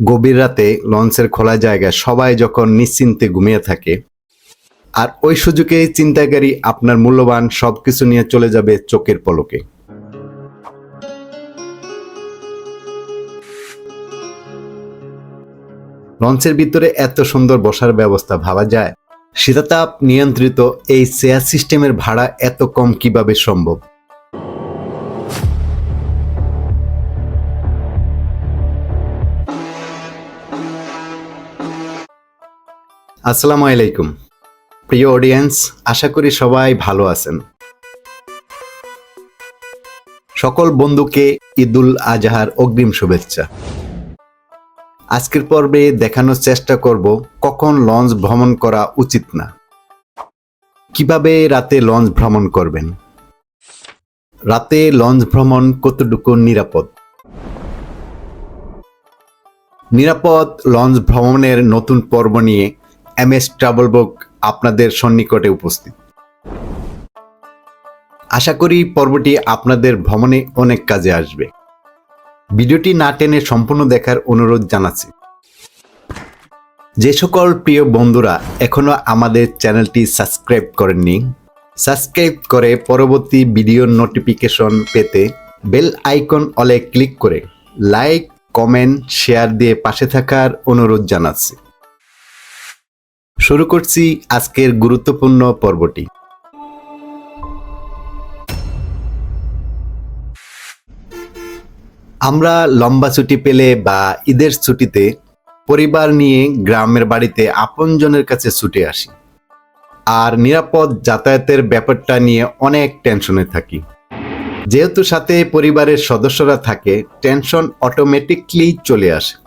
গভীর রাতে লঞ্চের খোলা জায়গায় সবাই যখন নিশ্চিন্তে ঘুমিয়ে থাকে, আর ওই সুযোগে চিন্তাকারী আপনার মূল্যবান সবকিছু নিয়ে চলে যাবে চোখের পলকে। লঞ্চের ভিতরে এত সুন্দর বসার ব্যবস্থা ভাবা যায়। শীতাতাপ নিয়ন্ত্রিত এই চেয়ার সিস্টেমের ভাড়া এত কম কীভাবে সম্ভব? আসসালামু আলাইকুম। প্রিয় অডিয়েন্স আশা করি সবাই ভালো আছেন। সকল বন্ধুকে ঈদুল আজহার অগ্রিম শুভেচ্ছা। আজকের পর্বে দেখানোর চেষ্টা করব কখন লঞ্চ ভ্রমণ করা উচিত না। কীভাবে রাতে লঞ্চ ভ্রমণ করবেন? রাতে লঞ্চ ভ্রমণ কতটুকু নিরাপদ? নিরাপদ লঞ্চ ভ্রমণের নতুন পর্ব নিয়ে এম এস ট্রাভেল বুক আপনাদের সন্নিকটে উপস্থিত। আশা করি পর্বটি আপনাদের ভ্রমণে অনেক কাজে আসবে। ভিডিওটি না টেনে সম্পূর্ণ দেখার অনুরোধ জানাচ্ছি। যে সকল প্রিয় বন্ধুরা এখনও আমাদের চ্যানেলটি সাবস্ক্রাইব করেননি, সাবস্ক্রাইব করে পরবর্তী ভিডিওর নোটিফিকেশন পেতে বেল আইকন অলে ক্লিক করে লাইক, কমেন্ট, শেয়ার দিয়ে পাশে থাকার অনুরোধ জানাচ্ছি। শুরু করছি আজকের গুরুত্বপূর্ণ পর্বটি। আমরা লম্বা ছুটি পেলে বা ঈদের ছুটিতে পরিবার নিয়ে গ্রামের বাড়িতে আপনজনের কাছে ছুটে আসি। আর নিরাপদ যাতায়াতের ব্যাপারটা নিয়ে অনেক টেনশনে থাকি। যেহেতু সাথে পরিবারের সদস্যরা থাকে, টেনশন অটোমেটিকলি চলে আসে।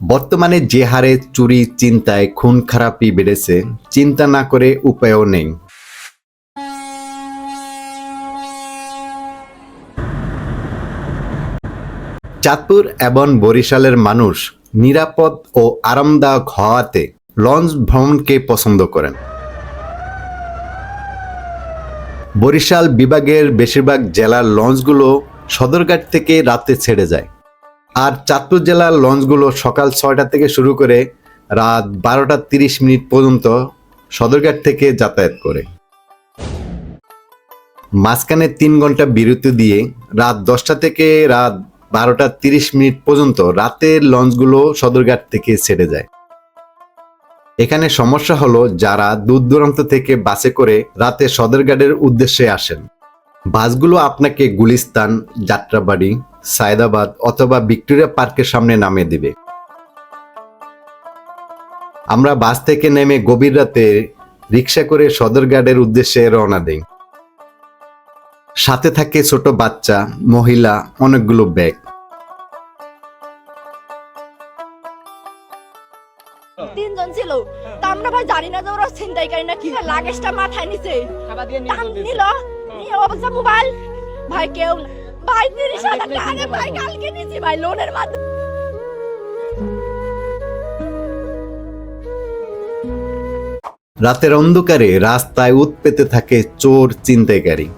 বর্তমানে যে হারে চুরি, চিন্তায় খুন খারাপি বেড়েছে, চিন্তা না করে উপায়ও নেই। চাঁদপুর এবং বরিশালের মানুষ নিরাপদ ও আরামদায়ক হওয়াতে লঞ্চ ভ্রমণকে পছন্দ করেন। বরিশাল বিভাগের বেশিরভাগ জেলার লঞ্চগুলো সদরঘাট থেকে রাতে ছেড়ে যায়। আর চাঁদপুর জেলার লঞ্চগুলো সকাল ছয়টা থেকে শুরু করে রাত বারোটা তিরিশ মিনিট পর্যন্ত সদরঘাট থেকে যাতায়াত করে। মাঝখানে তিন ঘণ্টা বিরতি দিয়ে রাত দশটা থেকে রাত বারোটা তিরিশ মিনিট পর্যন্ত রাতের লঞ্চগুলো সদরঘাট থেকে ছেড়ে যায়। এখানে সমস্যা হলো যারা দূর দূরান্ত থেকে বাসে করে রাতে সদরঘাটের উদ্দেশ্যে আসেন। বাসগুলো আপনাকে গুলিস্তান, যাত্রাবাড়ি সায়দাবাদ অথবা ভিক্টোরিয়া পার্কের সামনে নামিয়ে দিবে। আমরা বাস থেকে নেমে গভীর রাতে রিক্সা করে সদরঘাটের উদ্দেশ্যে রওনা দেই। সাথে থাকে ছোট বাচ্চা মহিলা অনেকগুলো ব্যাগ। তিনজন ছিল। তা আমরা ভাই জানি না যে ওরা ছিনতাইকারী না কি। লাগেজটা মাথায় নিচে টান নিল। নিয়ে অবস্থা মোবাইল। ভাই কেউ না। ভাই তিরিশ হাজার টাকা ভাই কালকে নিয়েছি ভাই লোনের মাধ্যমে। রাতের অন্ধকারে রাস্তায় উৎপেতে থাকে চোর চিন্তাইকারী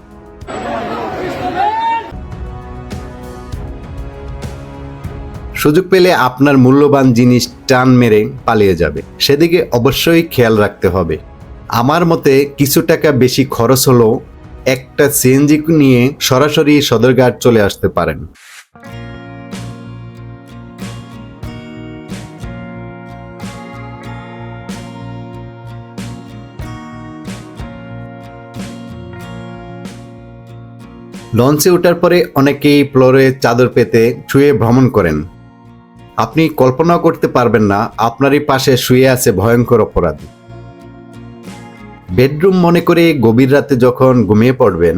সুযোগ পেলে আপনার মূল্যবান জিনিস টান মেরে পালিয়ে যাবে। সেদিকে অবশ্যই খেয়াল রাখতে হবে। আমার মতে কিছু টাকা বেশি খরচ হলেও একটা সিএনজি নিয়ে সরাসরি সদরঘাট চলে আসতে পারেন। লঞ্চে ওঠার পরে অনেকেই ফ্লোরে চাদর পেতে শুয়ে ভ্রমণ করেন। আপনি কল্পনাও করতে পারবেন না, আপনারই পাশে শুয়ে আছে ভয়ঙ্কর অপরাধী। বেডরুম মনে করে গভীর রাতে যখন ঘুমিয়ে পড়বেন,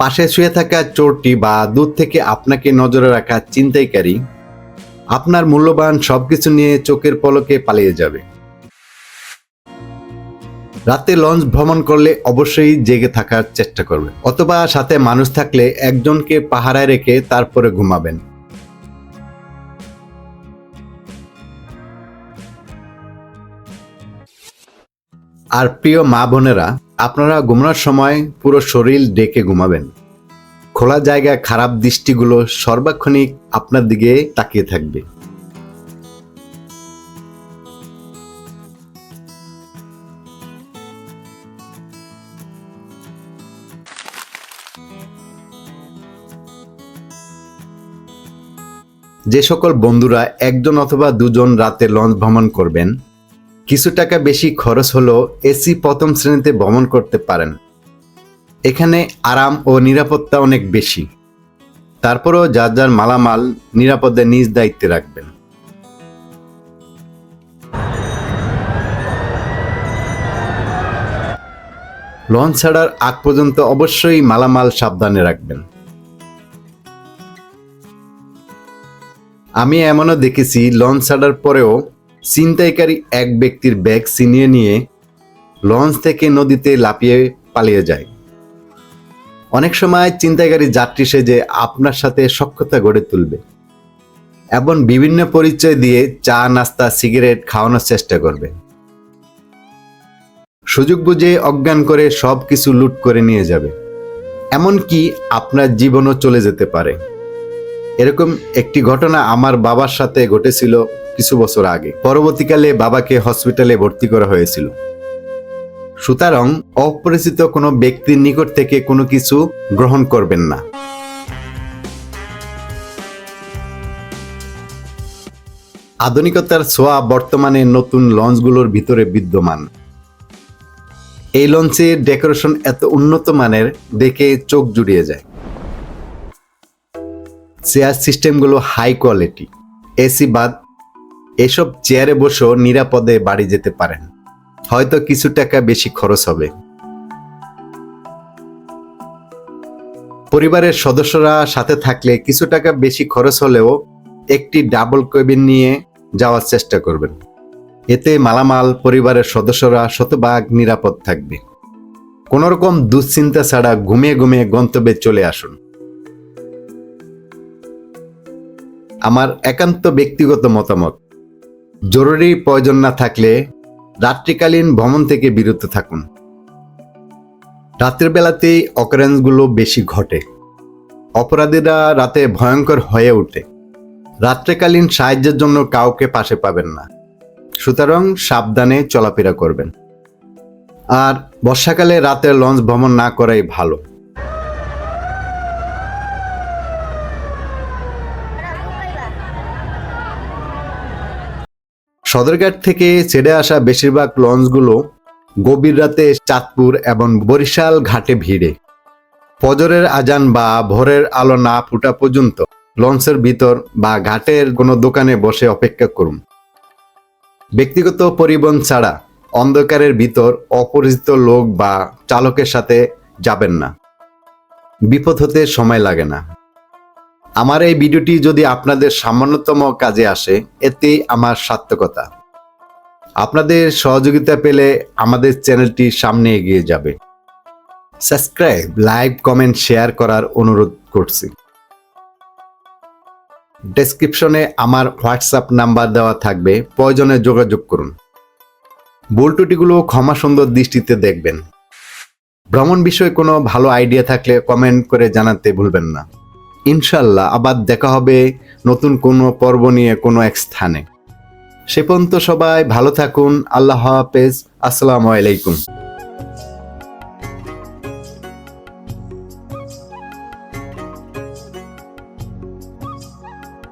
পাশে শুয়ে থাকা চোরটি বা দূর থেকে আপনাকে নজরে রাখা চিন্তাইকারী আপনার মূল্যবান সবকিছু নিয়ে চোখের পলকে পালিয়ে যাবে। রাতে লঞ্চ ভ্রমণ করলে অবশ্যই জেগে থাকার চেষ্টা করবেন, অথবা সাথে মানুষ থাকলে একজনকে পাহারায় রেখে তারপরে ঘুমাবেন। আর প্রিয় মা বোনেরা, আপনারা ঘুমানোর সময় পুরো শরীর ডেকে ঘুমাবেন। খোলা জায়গায় খারাপ দৃষ্টিগুলো সর্বাক্ষণিক আপনার দিকে তাকিয়ে থাকবে। যে সকল বন্ধুরা একজন অথবা দুজন রাতে লঞ্চ ভ্রমণ করবেন কিছু টাকা বেশি খরচ হলেও এসি প্রথম শ্রেণীতে ভ্রমণ করতে পারেন। এখানে আরাম ও নিরাপত্তা অনেক বেশি। তারপরও যার যার মালামাল নিরাপদে নিজ দায়িত্বে রাখবেন। লঞ্চ ছাড়ার আগ পর্যন্ত অবশ্যই মালামাল সাবধানে রাখবেন। আমি এমনও দেখেছি, লঞ্চ ছাড়ার পরেও ছিনতাইকারী এক ব্যক্তির ব্যাগ ছিনিয়ে নিয়ে লঞ্চ থেকে নদীতে লাফিয়ে পালিয়ে যায়। অনেক সময় চিন্তাকারী যাত্রী সেজে আপনার সাথে সক্ষতা গড়ে তুলবে এবং বিভিন্ন পরিচয় দিয়ে চা, নাস্তা, সিগারেট খাওয়ানোর চেষ্টা করবে। সুযোগ বুঝে অজ্ঞান করে সব কিছু লুট করে নিয়ে যাবে। এমনকি আপনার জীবনও চলে যেতে পারে। এরকম একটি ঘটনা আমার বাবার সাথে ঘটেছিল কিছু বছর আগে। পরবর্তীকালে বাবাকে হসপিটালে ভর্তি করা হয়েছিল। সুতরাং অপরিচিত কোনো ব্যক্তির নিকট থেকে কোনো কিছু গ্রহণ করবেন না। আধুনিকতার ছোঁয়া বর্তমানে নতুন লঞ্চগুলোর ভিতরে বিদ্যমান। এই লঞ্চের ডেকোরেশন এত উন্নত মানের, দেখে চোখ জুড়িয়ে যায়। চেয়ার সিস্টেমগুলো হাই কোয়ালিটি, এসি বাদ এসব চেয়ারে বসেও নিরাপদে বাড়ি যেতে পারেন। হয়তো কিছু টাকা বেশি খরচ হবে। পরিবারের সদস্যরা সাথে থাকলে কিছু টাকা বেশি খরচ হলেও একটি ডাবল কেবিন নিয়ে যাওয়ার চেষ্টা করবেন। এতে মালামাল পরিবারের সদস্যরা শতভাগ নিরাপদ থাকবে। কোনোরকম দুশ্চিন্তা ছাড়া ঘুমিয়ে ঘুমিয়ে গন্তব্যে চলে আসুন। আমার একান্ত ব্যক্তিগত মতামত জরুরি প্রয়োজন না থাকলে রাত্রিকালীন ভ্রমণ থেকে বিরত থাকুন। রাতের বেলাতেই অকারেন্সগুলো বেশি ঘটে। অপরাধীরা রাতে ভয়ঙ্কর হয়ে ওঠে। রাত্রিকালীন সাহায্যের জন্য কাউকে পাশে পাবেন না। সুতরাং সাবধানে চলাফেরা করবেন। আর বর্ষাকালে রাতে লঞ্চ ভ্রমণ না করাই ভালো। সদরঘাট থেকে ছেড়ে আসা বেশিরভাগ লঞ্চগুলো গভীর রাতে চাঁদপুর এবং বরিশাল ঘাটে ভিড়ে। ফজরের আজান বা ভোরের আলো না ফুটা পর্যন্ত লঞ্চের ভিতর বা ঘাটের কোনো দোকানে বসে অপেক্ষা করুন। ব্যক্তিগত পরিবহন ছাড়া অন্ধকারের ভিতর অপরিচিত লোক বা চালকের সাথে যাবেন না। বিপদ হতে সময় লাগে না। আমার এই ভিডিওটি যদি আপনাদের সামান্যতম কাজে আসে, এতেই আমার সার্থকতা। আপনাদের সহযোগিতা পেলে আমাদের চ্যানেলটি সামনে এগিয়ে যাবে। সাবস্ক্রাইব, লাইক, কমেন্ট, শেয়ার করার অনুরোধ করছি। ডেসক্রিপশনে আমার হোয়াটসঅ্যাপ নাম্বার দেওয়া থাকবে, প্রয়োজনে যোগাযোগ করুন। ভুল ত্রুটিগুলো ক্ষমা সুন্দর দৃষ্টিতে দেখবেন। ভ্রমণ বিষয়ে কোনো ভালো আইডিয়া থাকলে কমেন্ট করে জানাতে ভুলবেন না। ইনশাল্লাহ আবার দেখা হবে নতুন কোনো পর্ব নিয়ে কোনো এক স্থানে। সে পর্যন্ত সবাই ভালো থাকুন, আল্লাহ হাফেজ, আসসালামু আলাইকুম।